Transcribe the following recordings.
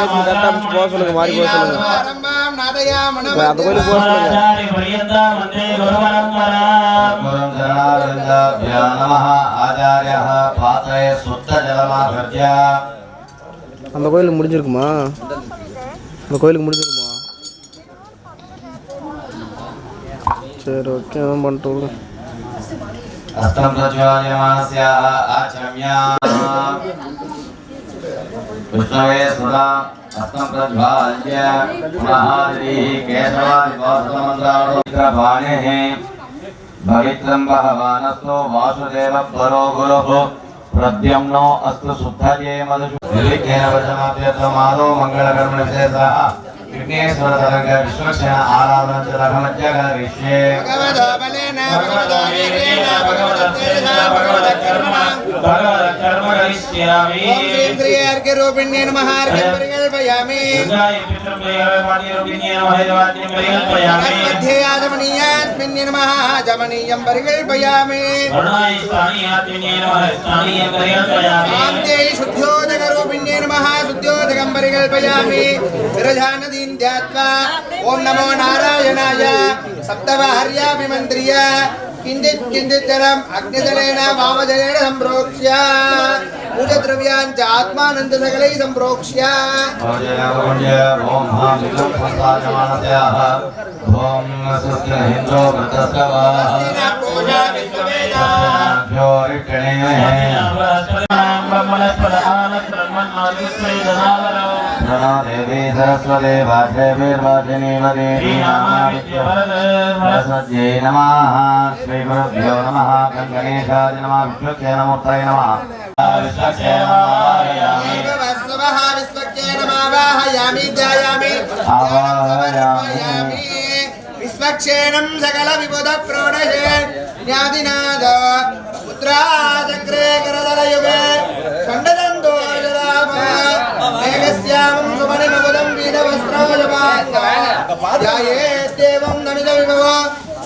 அந்த கோயிலுக்கு போசலுங்க பரியந்தா வந்தே குருவரம் அந்த கோயிலுக்கு முடிஞ்சிருக்குமா? அந்த கோயிலுக்கு முடிஞ்சிருக்குமா? சரி ஓகே பண்ணிட்டு हस्तं प्रज्वाल्यमानस्य आचम्या विष्णवे सुधा प्रद्युम्नो अस्तु शुद्धये मधुषु निर्विघ्नेन वचनाभ्यर्थमादौ मङ्गलकर्मणि विशेषः यज्ञेश्वरतरङ्ग विश्वक्षण परिकल्पयामि विरजानदीं ध्यात्वा नमो नारायणाय सप्तवाहर्याभिमन्त्र्य किञ्चित् किञ्चित् जलम् अग्निजलेन वामजलेन सम्प्रोक्ष्य पूजद्रव्यान् च आत्मानन्दसकलैः सम्प्रोक्ष्य ॐ हाँ विलं संसारमानस्याः ధనో దేవీ సరస్వతే వాగ్దేవీర్వాగ్నిమదేవీనామాస్మద్యై నమ శ్రీ గురుభ్యో నమ గంగణేశాది నమ విష్ణుక్షే నమూర్తయ నమ విశ్వక్షేణం సకల విబుధ ప్రోణయే జ్ఞాదినాథ పుత్రా కరదర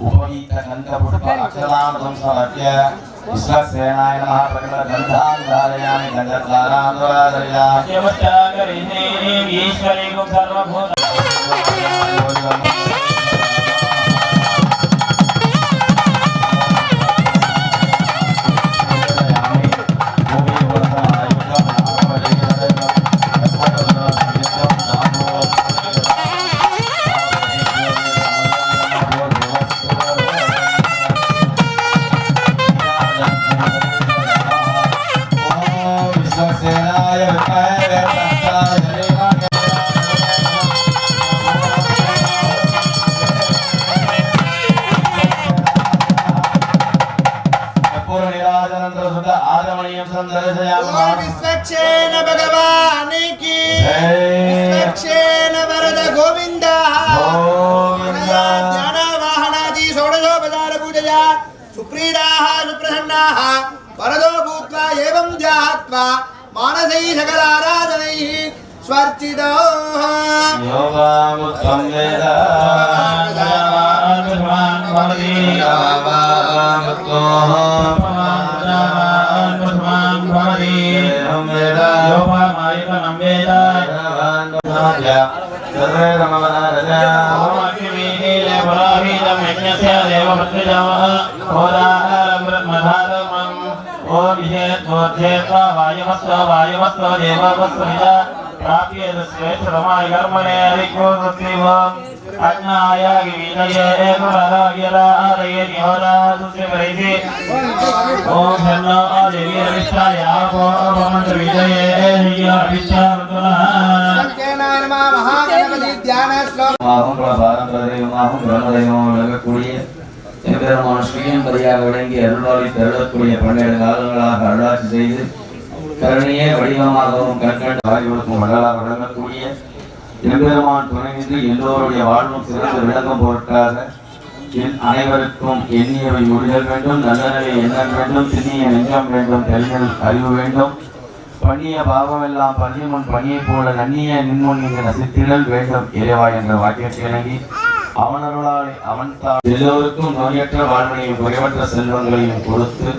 उपवीतगन्धपुष्पाक्षदामसमर्प्य विश्वसेनाय प्रकटगन्धान् धारयामि गन्धसारान्दरादया Yeah, yeah. मनसै सकलाराधनैः स्वर्चितो योगामुखं वेद सर्वे समवराजा पराहीदं यज्ञस्य देवपत्निजामः होराहारं ब्रह्मधारमम् ओ विषयत्वोद्धेत्वा अज्ञाय विविधये गुणरागिरारये निहोरासुस्य परिधि ॐ शन्नो देवी रविष्ठाय आपो अपमन्त्रविजये हियाभिष्ठामृतुनः विश्वक्षेणाय नमः महागणपति ध्यान श्लोक மாகும் பிரபாரம் பிரதேவம் மாகும் பிரம்மதேவம் விளங்கக்கூடிய எம்பெருமான் ஸ்ரீயம்பதியாக விளங்கி அருள்வாளி தருளக்கூடிய பன்னெண்டு காலங்களாக அருளாட்சி செய்து கருணைய வடிவமாகவும் கற்கண்டு ஆகியோருக்கும் வள்ளலாக விளங்கக்கூடிய எம்பெருமான் துணைந்து எல்லோருடைய வாழ்வும் சிறந்து விளங்கும் பொருட்காக என் அனைவருக்கும் எண்ணியவை முடிதல் வேண்டும் நல்லனவை எண்ணம் வேண்டும் திண்ணிய நெஞ்சம் வேண்டும் தெளிதல் அறிவு வேண்டும். பணிய பாவமெல்லாம் பள்ளிமுன் பணியைப் போல நன்னிய நின்முன் இங்கு நசித்திடல் வேண்டும். இறைவா என்ற வாக்கியத்தை இணங்கி அவனருளாலே அவன் தான் எல்லோருக்கும் நோயற்ற வாழ்வையும் குறைவற்ற செல்வங்களையும் கொடுத்து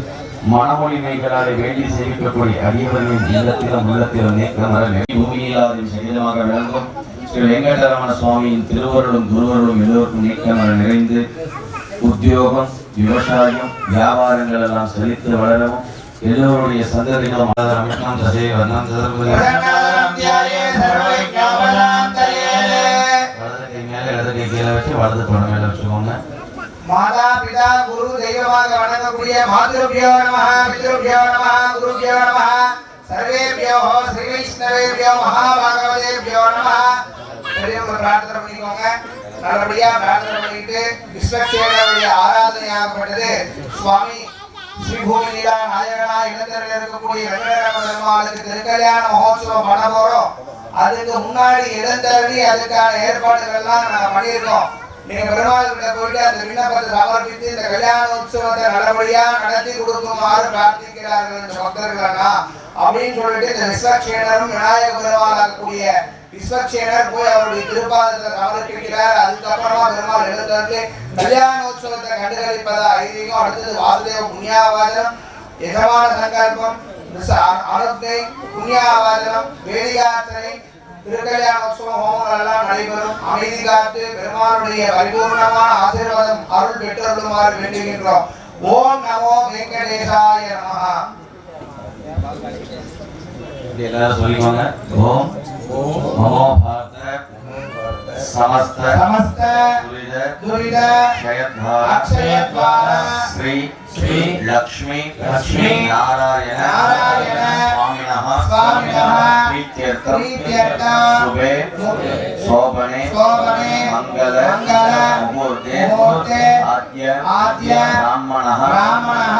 மனமொழிமைகளாலே வேண்டி சேவிக்கக்கூடிய அடியவர்களின் இல்லத்திலும் உள்ளத்திலும் நீக்கமர பூமியிலாதையும் சகிதமாக விளங்கும். ஸ்ரீ வெங்கடரமண சுவாமியின் திருவருளும் குருவருளும் எல்லோருக்கும் நீக்கமர நிறைந்து உத்தியோகம் விவசாயம் வியாபாரங்கள் எல்லாம் செழித்து வளரவும் எல்லோருடைய சந்ததிகளும் அமைக்கம் தசை வண்ணம் வலது கை மேல இடது கை கீழே வச்சு வலது தொட மேல வச்சுக்கோங்க. மாதா பிதா குரு தெய்வமாக வணங்கக்கூடிய மாதுருபியோ நம பித்ருபியோ நம குருபியோ நம சர்வேபியோ ஸ்ரீ வைஷ்ணவேபியோ மகாபாகவதேபியோ நம பெரியவங்க பிரார்த்தனை பண்ணிக்கோங்க. நல்லபடியா பிரார்த்தனை பண்ணிட்டு விஸ்வக்சேனருடைய ஆராதனையாகப்பட்டது சுவாமி ஸ்ரீ நாயகனா இளந்தரில் இருக்கக்கூடிய வெங்கடராம பெருமாளுக்கு திருக்கல்யாண மகோத்சவம் பண்ண போறோம். அதுக்கு முன்னாடி இளந்தரளி அதுக்கான ஏற்பாடுகள் எல்லாம் நாங்க பண்ணியிருக்கோம். நீங்க பெருமாள் போயிட்டு அந்த விண்ணப்பத்தை சமர்ப்பித்து இந்த கல்யாண உற்சவத்தை நல்லபடியா நடத்தி கொடுக்குமாறு பிரார்த்திக்கிறார்கள் இந்த பக்தர்கள் அப்படின்னு சொல்லிட்டு இந்த விஸ்வக்ஷேனரும் விநாயக பெருமாளாகக்கூடிய விஸ்வக்ஷேனர் போய் அவருடைய திருப்பாதத்தை சமர்ப்பிக்கிறார். அதுக்கப்புறமா பெருமாள் எழுந்தது கல்யாண உற்சவத்தை கண்டுகளிப்பதா ஐதீகம் அடுத்தது வாசுதேவ புண்ணியாவாதனம் எஜமான சங்கல்பம் அனுத்தை புண்ணியாவாதனம் வேதியாத்திரை திருக்கல்யாண உற்சவ ஹோமங்கள் எல்லாம் நடைபெறும். அமைதி காத்து பெருமாளுடைய பரிபூர்ணமான ஆசீர்வாதம் அருள் பெற்றருளுமாறு வேண்டுகின்றோம். ஓம் நமோ வெங்கடேசாய நமஹா எல்லாரும் சொல்லிக்கோங்க ஓம் நமோ பாரத ஸ்ரீ ஸ்ரீ லக்ஷ்மி லக்ஷ்மி நாராயண நாராயண சுவாமினः சுவாமினः பிரீத்யர்த்தம் பிரீத்யர்த்தம் प्रीत्यर्थम मंगल मंगल आद्य आद्य ब्राह्मणः ब्राह्मणः